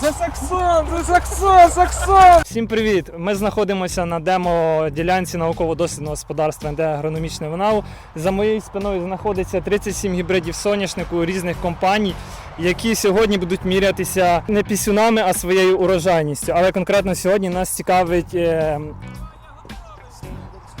Це Саксон! Це Саксон! Саксон! Всім привіт! Ми знаходимося на демо-ділянці науково-дослідного господарства НД агрономічне ВНАУ. За моєю спиною знаходиться 37 гібридів соняшнику різних компаній, які сьогодні будуть мірятися не пісюнами, а своєю урожайністю. Але конкретно сьогодні нас цікавить.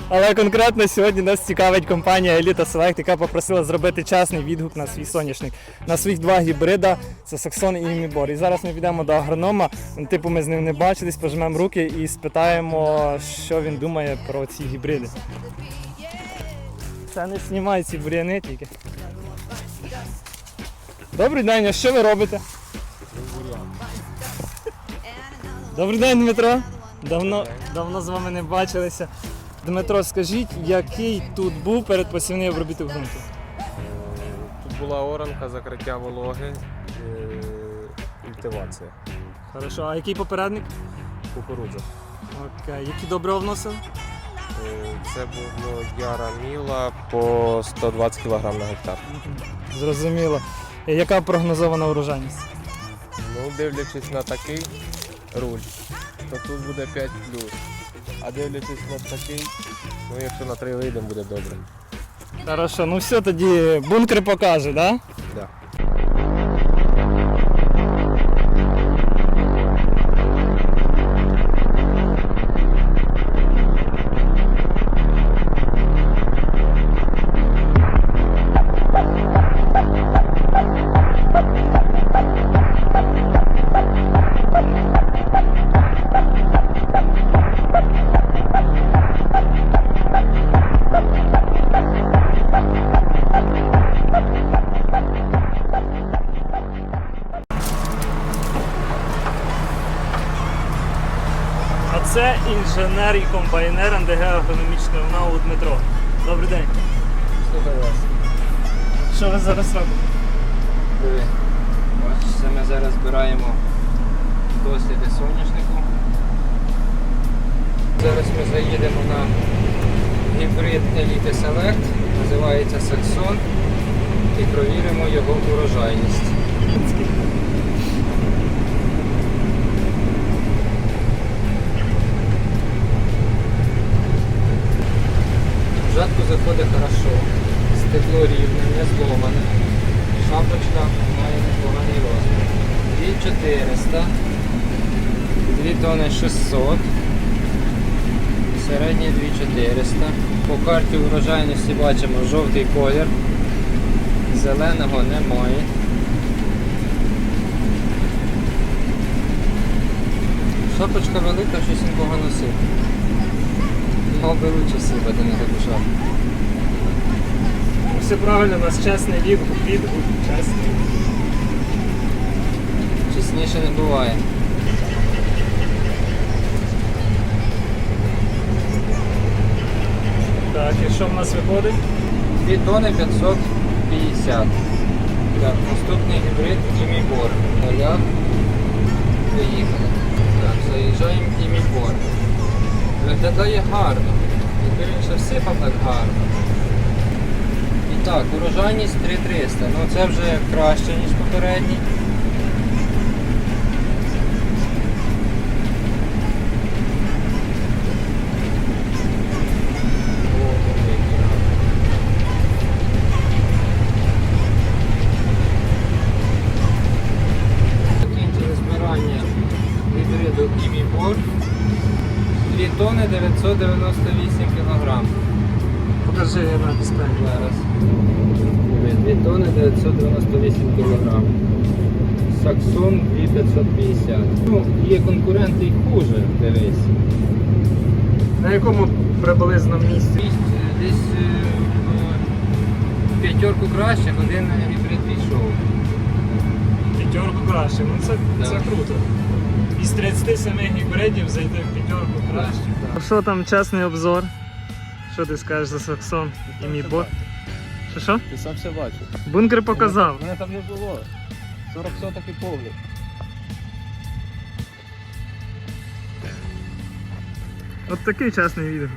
Але конкретно сьогодні нас цікавить компанія Elite Select, яка попросила зробити чесний відгук на свій соняшник, на своїх два гібрида це Саксон і Мібор. І зараз ми підемо до агронома. Типу, ми з ним не бачились, пожмемо руки і спитаємо, що він думає про ці гібриди. Це не знімай ці бур'яни тільки. Добрий день, а що ви робите? Добрий день, Дмитро. Давно, давно з вами не бачилися. Дмитро, скажіть, який тут був перед посівний обробіток ґрунту? Тут була оранка, закриття вологи, е, культивація, Хорошо, а який попередник? кукурудза. Окей, які добрива вносили? Е, Це було яра міла по 120 кг на гектар. Zрозуміло. І Яка прогнозована урожайність? Ну, дивлячись на такий руль, то тут буде 5 А дивлячись на такий, ну якщо на три вийдемо, буде добре. Хорошо, ну все тоді бункер покаже, да? Да. Це інженер і комбайнер НДГ агрономічного НАУ Дмитро. Добрий день. Слухай вас. Що ви зараз робите? Диви. Ми зараз збираємо досліди соняшнику. Зараз ми заїдемо на гібрид Elite Select, називається Saxon, і провіримо його урожайність. Жатку заходить хорошо. Стебло рівне, не зломане. Шапочка має непоганий розмір. 2400, 2 тони 600, середні 2400. По карті урожайності бачимо жовтий колір, зеленого немає. Шапочка велика, щось він погано. Мав би лучше сипати на таку. Все правильно, у нас чесний відгук, відгук, чесний. Чесніше не буває. Так, і що в нас виходить? 2 тони 550. Так, наступний гібрид Імібор. Поляк. Поїхали. Так, заїжджаємо Імібор. Виглядає гарно. Якби він ще всипав так гарно. І так, урожайність 3300. Ну це вже краще, ніж попередній. Закінчили збирання гібриду Імібор. 2 тони 998 кг. Покажи на дисплеї. Зараз. Диви, 2 тони 998 кг. Саксон 2550. Ну, є конкуренти і хуже, дивись. На якому приблизно місці? Десь, десь е, в п'ятерку кращих один гібрид війшов. П'ятерку краще, ну це, це круто. Із 37 гібридів зайти в п'ятерку краще. Що там чесний обзор? Що ти скажеш за Саксон і мій бот? Що що? Ти сам все бачив. Бункер показав. Мене там не було. 40 соток і повний. От такий чесний відео.